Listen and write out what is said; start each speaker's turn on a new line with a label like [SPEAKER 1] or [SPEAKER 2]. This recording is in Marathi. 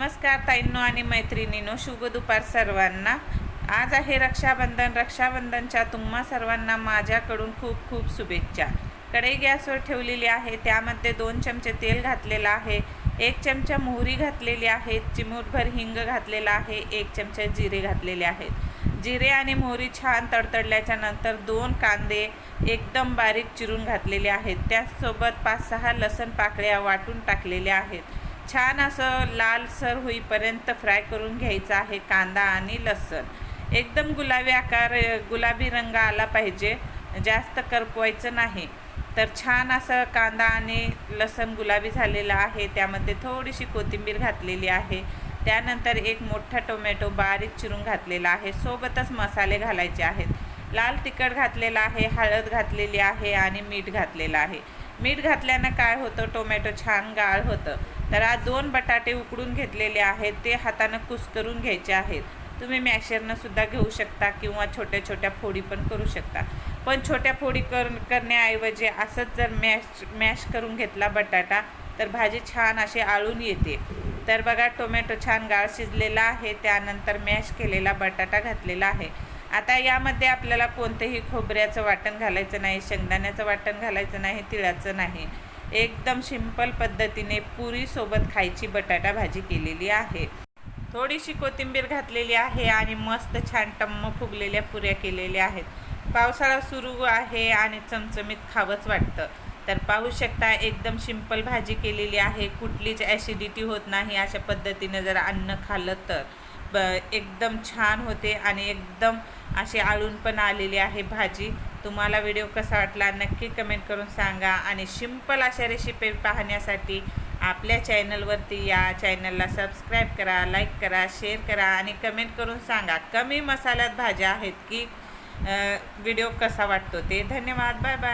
[SPEAKER 1] नमस्कार ताईंनो आणि मैत्रिणीनो शुभ दुपार सर्वांना. आज आहे रक्षाबंधन. रक्षाबंधनच्या तुम्हा सर्वांना माझ्याकडून खूप खूप शुभेच्छा. कढई गॅसवर ठेवलेली आहे. त्यामध्ये दोन चमचे तेल घातलेलं आहे. एक चमचा मोहरी घातलेली आहे. चिमूटभर हिंग घातलेला आहे. एक चमचा जिरे घातलेले आहेत. जिरे आणि मोहरी छान तडतडल्याच्या नंतर दोन कांदे एकदम बारीक चिरून घातलेले आहेत. त्याचसोबत पाच सहा लसण पाकळ्या वाटून टाकलेल्या आहेत. छान असं लालसर होईपर्यंत फ्राय करून घ्यायचं आहे कांदा आणि लसण. एकदम गुलाबी आकार गुलाबी रंग आला पाहिजे. जास्त करपवायचं नाही. तर छान असं कांदा आणि लसण गुलाबी झालेलं आहे. त्यामध्ये थोडीशी कोथिंबीर घातलेली आहे. त्यानंतर एक मोठा टोमॅटो बारीक चिरून घातलेला आहे. सोबतच मसाले घालायचे आहेत. लाल तिखट घातलेला आहे हळद घातलेली आहे आणि मीठ घातलेलं आहे. मीठ घातल्यानं काय होतं? टोमॅटो छान गाळ होतं. तर आज दोन बटाटे उकडून घेतलेले आहेत ते हातानं कुस्करून घ्यायचे आहेत. तुम्ही मॅशरनं सुद्धा घेऊ शकता किंवा छोट्या छोट्या फोडी पण करू शकता. पण छोट्या फोडी कर करण्याऐवजी असंच जर मॅश मॅश करून घेतला बटाटा तर भाजी छान अशी आळून येते. तर बघा टोमॅटो छान गाळ शिजलेला आहे त्यानंतर मॅश केलेला बटाटा घातलेला आहे. आता यामध्ये आपल्याला कोणतंही खोबऱ्याचं वाटण घालायचं नाही शेंगदाण्याचं वाटण घालायचं नाही तिळाचं नाही. एकदम सिंपल पद्धतीने पुरीसोबत खायची बटाटा भाजी केलेली आहे. थोडीशी कोथिंबीर घातलेली आहे आणि मस्त छान टम्म फुगलेल्या पुऱ्या केलेल्या आहेत. पावसाळा सुरू आहे आणि चमचमीत खावंच वाटतं. तर पाहू शकता एकदम सिंपल भाजी केलेली आहे. कुठलीच ॲसिडिटी होत नाही अशा पद्धतीने जर अन्न खाल्लं तर. ब एकदम छान होते आणि एकदम अशी आळून पण आलेली आहे भाजी. तुम्हाला व्हिडिओ कसा वाटला नक्की कमेंट करून सांगा आणि सिंपल अशा रेसिपी पाहण्यासाठी आपल्या चॅनलवरती या चॅनलला सबस्क्राईब करा लाईक करा शेअर करा आणि कमेंट करून सांगा कमी मसाल्यात भाज्या आहेत की व्हिडिओ कसा वाटतो ते. धन्यवाद. Bye bye.